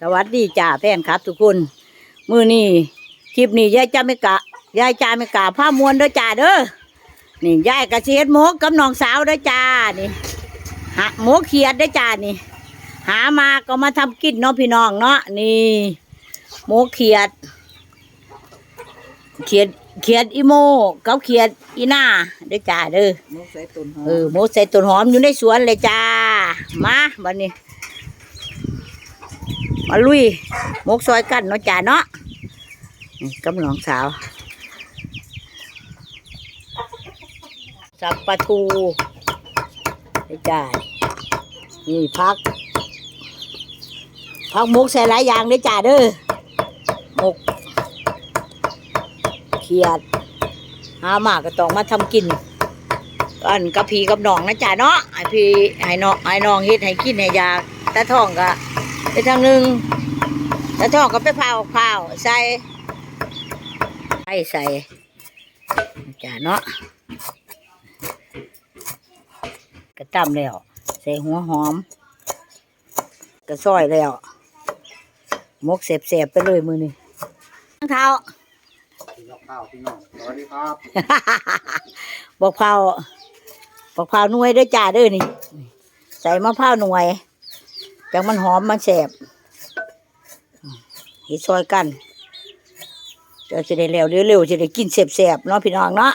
สวัสดีจ้าแฟนครับ ทุกคน มือนี่คลิปนี้ยายจ้าไม่กะยายจ้าไม่กะผ้ามวนเด้อจ้าเด้อนี่ยายกะเสียดหมกกับน้องสาวเด้อจ้านี่หาหมกเขียดเด้อจ้านี่ หามาก็มาทำกินเนาะพี่น้องเนาะนี่หมกเขียด เขียดเขียดอีโมกับเขียดอีหน้าเด้อจ้าเด้อนกใส่ตุนหอเออหมูใส่ต้นหอมอยู่ในสวนเลยจ้ามาบัดนี้ มาลุยมกซอยกันเนาะจ้าเนาะนี่กำลังสาวสับปลาทูเลยจ้านี่พัก พักมกใส่หลายอย่างเลยจ้าเด้อมกเขียดหามากก็ต้องมาทำกินอันกับพีกับน้องนะจ๊ะเนาะให้พี่ให้น้องให้น้องเฮ็ดให้กินให้อยาตาท้องก็ ไปทางหนึงตาท้องก็ไปเผาเผาใส่ใส่ใส่จ้ะเนาะกระตำแล้ว ใส่หัวหอม กระซอยแล้วมกเสบๆไปเลยมือนี่เท้าพี่น้องข้าวพี่น้องสวัสดีครับ บอกเผาบอกเผาหน่วยเด้วยจ้าเด้อนี่ ใส่มะพร้าวหน่วย จังมันหอมมันแสบเฮ็ดซอยกันจะจะได้แล้วเร็วๆจะได้กินแสบๆเนาะพี่น้องเนาะ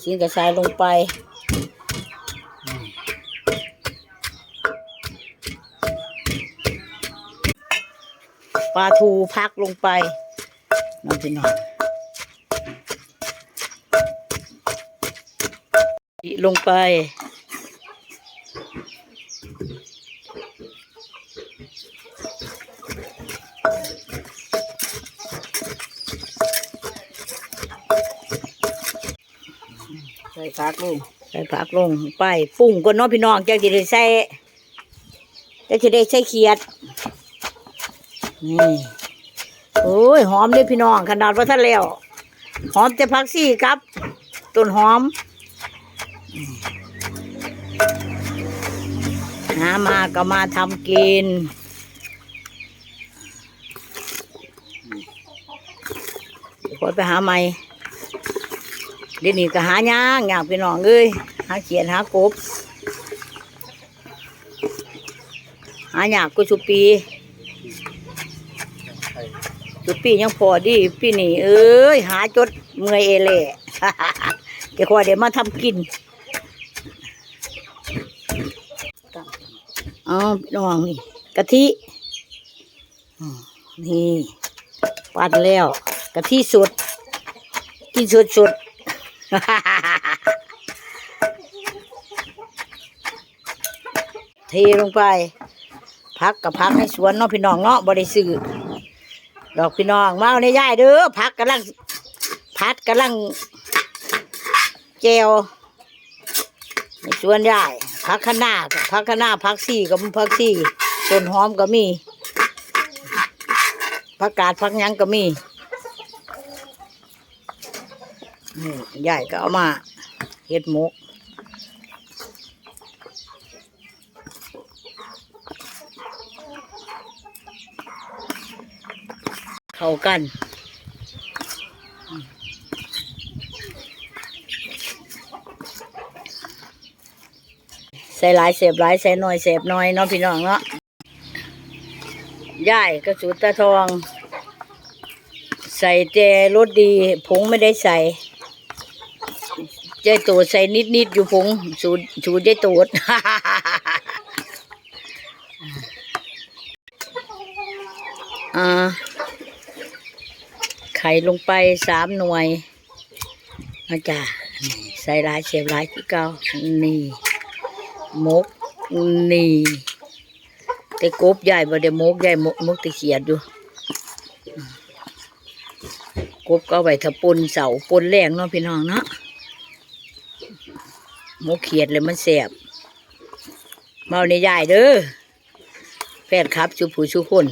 ชิ้นกระชายลงไปปลาทูพักลงไปน้องพี่น้องลงไป ใส่ผักลูกใส่ผักลงไปปรุงก่อนเนาะพี่น้องจังจะได้ใส่จังจะได้ใส่เขียดนี่โอ้ยหอมเลยพี่น้องขนาดว่าท่านแล้วหอมแต่ผักซี่ครับต้นหอมอืมหามาก็มาทำกินเดี๋ยวคอยไปหาใหม่ เดี๋ยวนี้ก็หายากยากพี่น้องเอ้ยหาเขียนหากบหายากก็ชุปีชุปียังพอดีปีนี้เอ้ยหาจดเมื่อยเอเล่เดี๋ยวคอยเดี๋ยวมาทำกินเอพี่น้องนี่กะทิอนี่ ปั้นแล้วกะทิสดกินสดสด เทลงไป พักกับพักในสวนเนาะพี่น้องเนาะบริสื่อดอกพี่น้องมาเอาในย่ายเด้อพักกำลังพัดกำลังแจวในสวนย่ายพักข้างหน้าพักข้างหน้าพักสี่กับพักสี่ต้นหอมก็มีพักกาดพักยังก็มี นี่ย่ายก็เอามาเฮ็ดหมกเข้ากันใส่หลายเสียบหลายใส่น้อยเสียบน้อยเนาะพี่น้องเนาะย่ายกระสุนตาทอง ใส่เจรสดีผงไม่ได้ใส่ ใจตูดใส่นิดนิดๆอยู่ผงสูตรสูตรใจตูดไข่ลงไปสามหน่วยนะจ๊ะใส่ลายเสียบลายที่เก่านี่มกนี่แต่กบใหญ่บ่ได้มกใหญ่มกมกตะเขียดอยู่กบก็ไว้ถ้าปนเสาปนแรงเนาะพี่น้องเนาะ มกเขียดเลยมันแสบเมาในใหญ่เด้อแฟนครับชูผู้ชูคน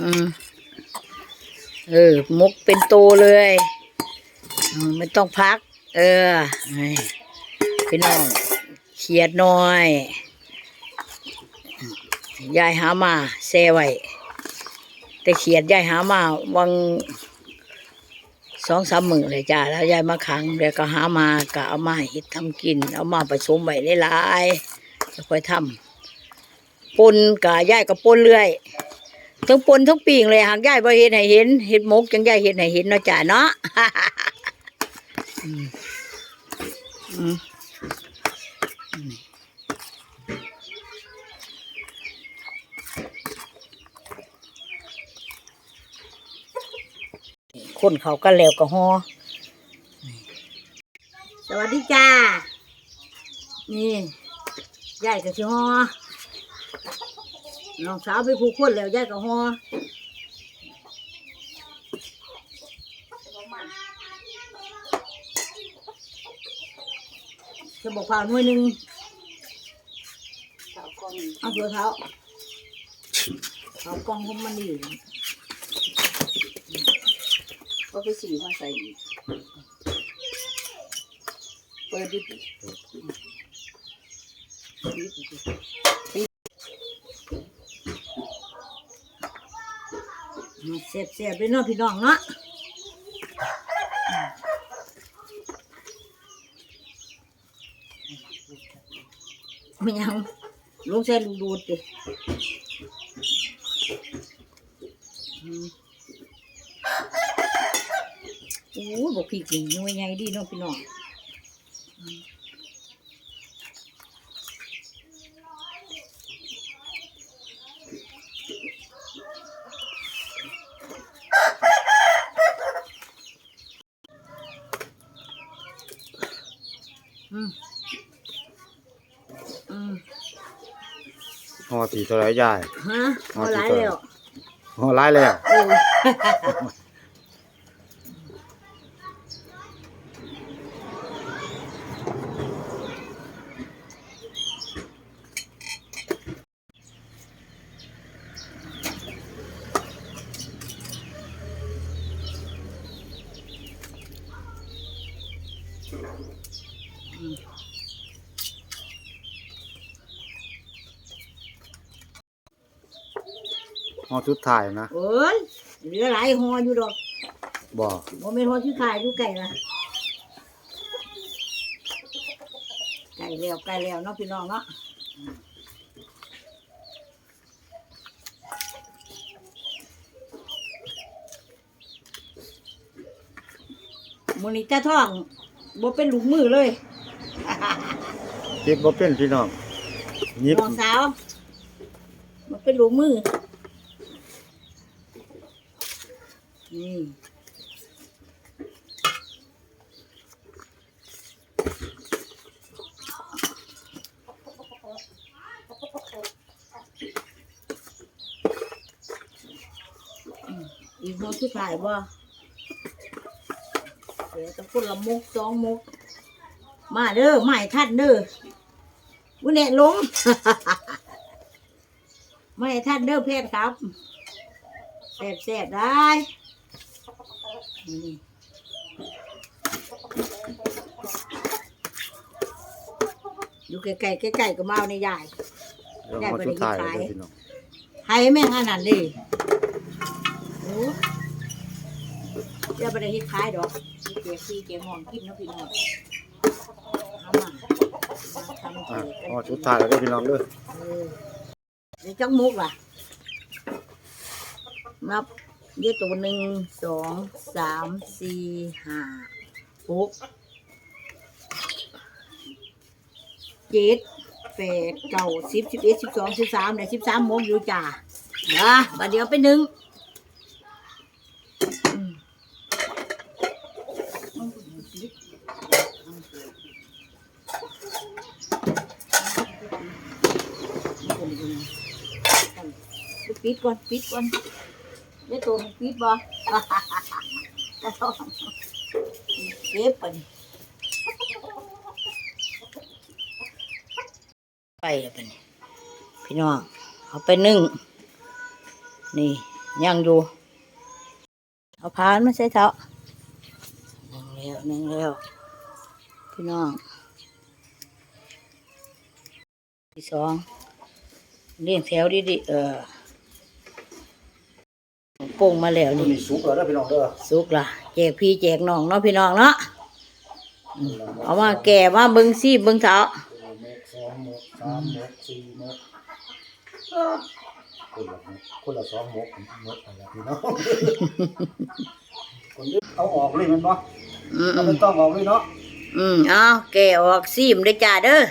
อืมเออมกเป็นโตเลยมไม่ต้องพัก เออพี่น้องเขียดน้อยยายหามาแซ่ไว้แต่เขียดยายหามาวัง สองสามมือเลยจ้าแล้วยายมาขังเดี๋ยวก็หามากะเอามาหิดทำกิน เอามาผสมไว้หลายๆจะค่อยทำปนกะยายก็ปนเรื่อยทั้งปนทั้งปีงเลยหากยายบ่เห็นให้เห็นเห็ดมกจังยายเห็นให้เห็นเนาะจ้าเนาะอืม คนเขาก็แล้วก็ฮอสวัสดีจ้า นี่ยายก็สิฮอน้องสาวไปผูกคนแล้วยายก็ฮอจะบอกผ่านหน่วยหนึ่งสาวกล้องเอาตัวเท้าเอากล้องของมันนี่ ก็ไปสีมาใส่อีก เปิดดิปิดเสียบเสียบๆเลยเนาะพี่น้องเนาะไม่ยังลงใส่ลูกดูดดิอืมโอ้บอกพี่กินยังไงดีเนาะพี่น้องอืมอือหอสีเท่าไรยายฮะเอาหลายแล้วหอหลายแล้ว ห่อชุดถ่ายนะ เอ้ยเหลือหลายหออยู่ดอกบอกบ่แม่นหอที่ขายอยู่ไก่ละไก่แล้วไก่แล้วเนาะพี่น้องเนาะมูนิตาท่อง บ่เป็นลูกมือเลยเก็บบ่เป็นพี่น้องยิบน้องสาวบ่เป็นลูกมือ นี่อืมอีกหอที่ขายบ่ เดี๋ยวจะพูดละมุกสองมุก มาเด้อไม่ท่านเด้อวุ้นเนี่ยลงไม่ท่านเด้อเพศครับแสบแสบได้นี่อยู่ไกลๆใกล้ๆก็มาเอาในยายเดี๋ยวห่อชุดถ่ายเลยเด้อพี่น้องให้แม่งอันนั้นดิโอ้ เดี๋ยวไปได้เฮ็ดขายดอกมีเกี๊ยวซีเกี๊ยวหอมกินเนาะพี่น้องเอามามาทำอะเกี๊ยวกันห่อชุดถ่ายแล้วเด้อพี่น้องเด้อเออเดี๋ยวจักมุกล่ะ นับเดี๋ยวตัวหนึ่งสองสามสี่ห้าหกเจ็ดแปดเก้าสิบสิบเอ็ดสิบสองสิบสามเนี่ยสิบสามโมงอยู่จ้านะบัดเดี๋ยวไปหนึ่งอืมปิด ก่อนปิดก่อนเดี๋ยวตัวมันปิดบ่ก็ต้อเก็บไปนไปแล้วปนพี่น้องเอาไปนึ่ง นี่ย่างอยู่เอาพานมาใส่เท้านึ่งแล้วนึ่งแล้วพี่น้องที่สองเรียงแถวดีๆเออ โป่งมาแล้วนี่นี่สุกแล้วเด้อพี่น้องเด้อสุกละแจกพี่แจกน้องเนาะพี่น้องเนาะอืมเอามาแก่มาเบิ้งซี่เบิ้งเท้าหมกสองหมกสามหมกสี่หมกคนละหมกคนละสองหมกหมกอะไรพี่น้องคนนี้เอาออกเลยแมันบ่อืมเราไม่ต้องออกเลยเนาะอืมเอาแก่ออกซีมได้อจ้าเด้อ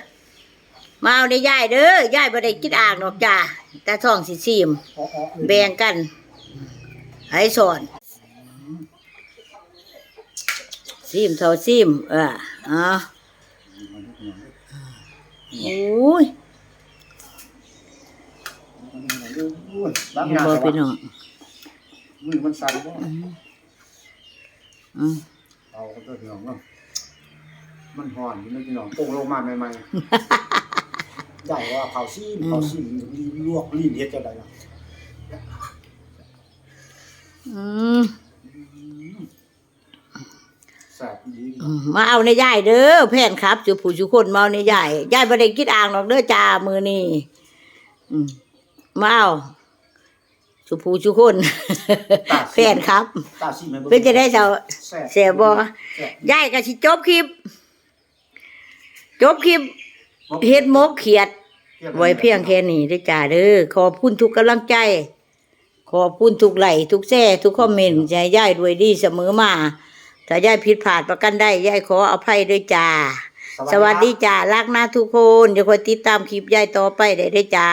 มาเอาได้ย่ายเด้อย่ายบ่ได้กินอ่างดอกจ้าแต่ท้องสิซีมออกออกเลยแบ่งกัน ให้สอนซีมเท่าซีมเออเอาโอ้ยล้างเห็นหน้าบ่ซะพี่วะน้องมือมันสั่นบ่อืมเอาเด้อพี่น้องเนาะมันห่อนอยู่นะพี่น้องโป่งลงมาใหม่ๆได้ว่าเผาซีนเผาซีนลวกลีนเฮ็ดจังไดล่ะ อืมแซ่บดีอืมมาเอาในย่ายเด้อแพนครับจุผู้จุคนมาเอาในย่ายย่ายบ่ได้กินอ่างดอกเด้อจ้ามือนี่อืมมาเอาจุผู้จุคนแฟนครับตาซีแม่เป็นจะได้เจ้าแซ่บเสียบ่แซ่บยายก็สิจบคลิป จบคลิปเฮ็ดหมกเขียด ไว้เพียงแค่นี้เด้อจ้าเด้อขอบคุณทุกกำลังใจ ขอบคุณทุกไลค์ทุกแซ่ทุกคอมเมนต์ใจยายด้วยดีเสมอมาถ้ายายผิดพลาดประกันได้ยายขออภัยด้วยจ้า สวัสดีจ้ารักนะทุกคนเดี๋ยวคอยติดตามคลิปยายต่อไปได้เด้อจ้า